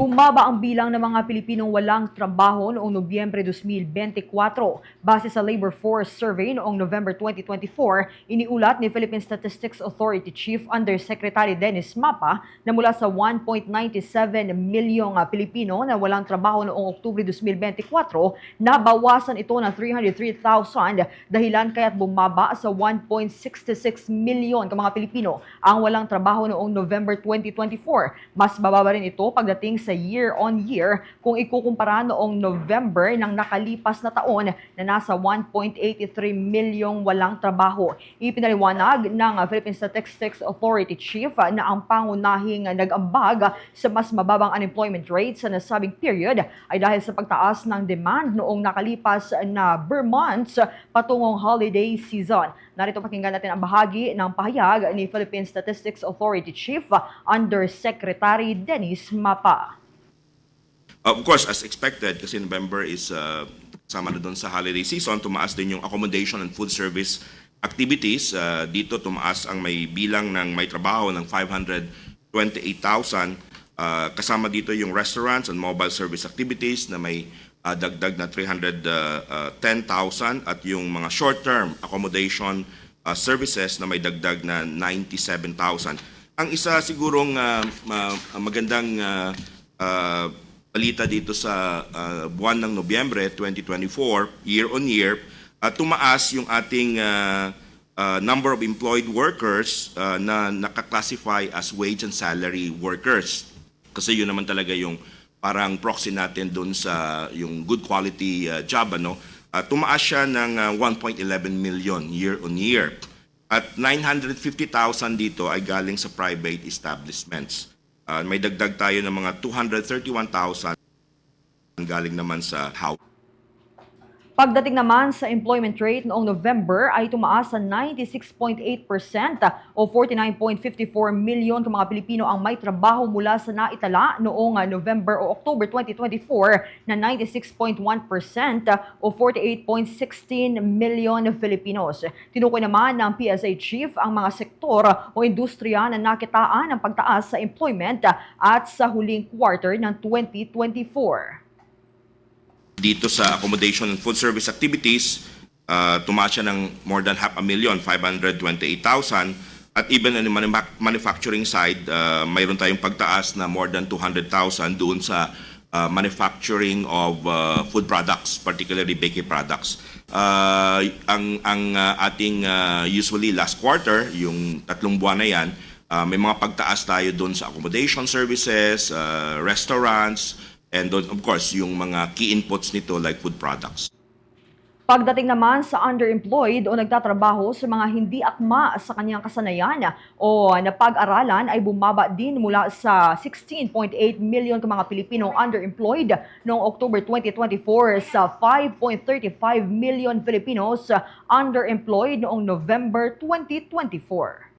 Bumaba ang bilang ng mga Pilipinong walang trabaho noong Nobyembre 2024. Base sa Labor Force Survey noong November 2024, iniulat ni Philippine Statistics Authority Chief Undersecretary Dennis Mapa na mula sa 1.97 milyong ah, Pilipino na walang trabaho noong Oktubre 2024, nabawasan ito ng 303,000 dahilan kaya't bumaba sa 1.66 milyon ka mga Pilipino ang walang trabaho noong November 2024. Mas bababa rin ito pagdating sa year-on-year kung ikukumpara noong November ng nakalipas na taon na nasa 1.83 milyong walang trabaho. Ipinaliwanag ng Philippine Statistics Authority Chief na ang pangunahing nag-ambag sa mas mababang unemployment rate sa nasabing period ay dahil sa pagtaas ng demand noong nakalipas na Burr months patungong holiday season. Narito pakinggan natin ang bahagi ng pahayag ni Philippine Statistics Authority Chief Undersecretary Dennis Mapa. Uh, Of course, as expected, kasi November is uh, sama na doon sa holiday season, tumaas din yung accommodation and food service activities. Uh, dito tumaas ang may bilang ng may trabaho ng 528,000. Uh, kasama dito yung restaurants and mobile service activities na may uh, dagdag na 310,000 at yung mga short-term accommodation uh, services na may dagdag na 97,000. Ang isa sigurong uh, ma- magandang uh, uh, balita dito sa uh, buwan ng Nobyembre 2024, year on year, at tumaas yung ating uh, uh, number of employed workers uh, na nakaklasify as wage and salary workers. Kasi yun naman talaga yung parang proxy natin doon sa yung good quality uh, job ano. Uh, tumaas siya ng uh, 1.11 million year on year. At 950,000 dito ay galing sa private establishments. Uh, may dagdag tayo ng mga 231,000 galing naman sa house. Pagdating naman sa employment rate noong November ay tumaas sa 96.8% o 49.54 milyon ka mga Pilipino ang may trabaho mula sa naitala noong ah, November o October 2024 na 96.1% o 48.16 milyon Filipinos. Tinukoy naman ng PSA chief ang mga sektor o industriya na nakitaan ng pagtaas sa employment at sa huling quarter ng 2024. Dito sa accommodation and food service activities, uh, tumaas siya ng more than half a million, 528,000. At even on the manufac- manufacturing side, uh, mayroon tayong pagtaas na more than 200,000 doon sa uh, manufacturing of uh, food products, particularly bakery products. Uh, ang ang uh, ating uh, usually last quarter, yung tatlong buwan na yan, uh, may mga pagtaas tayo doon sa accommodation services, uh, restaurants, and of course, yung mga key inputs nito like food products. Pagdating naman sa underemployed o nagtatrabaho sa mga hindi akma sa kanyang kasanayan o napag-aralan ay bumaba din mula sa 16.8 million mga Pilipinong underemployed noong October 2024 sa 5.35 million Filipinos underemployed noong November 2024.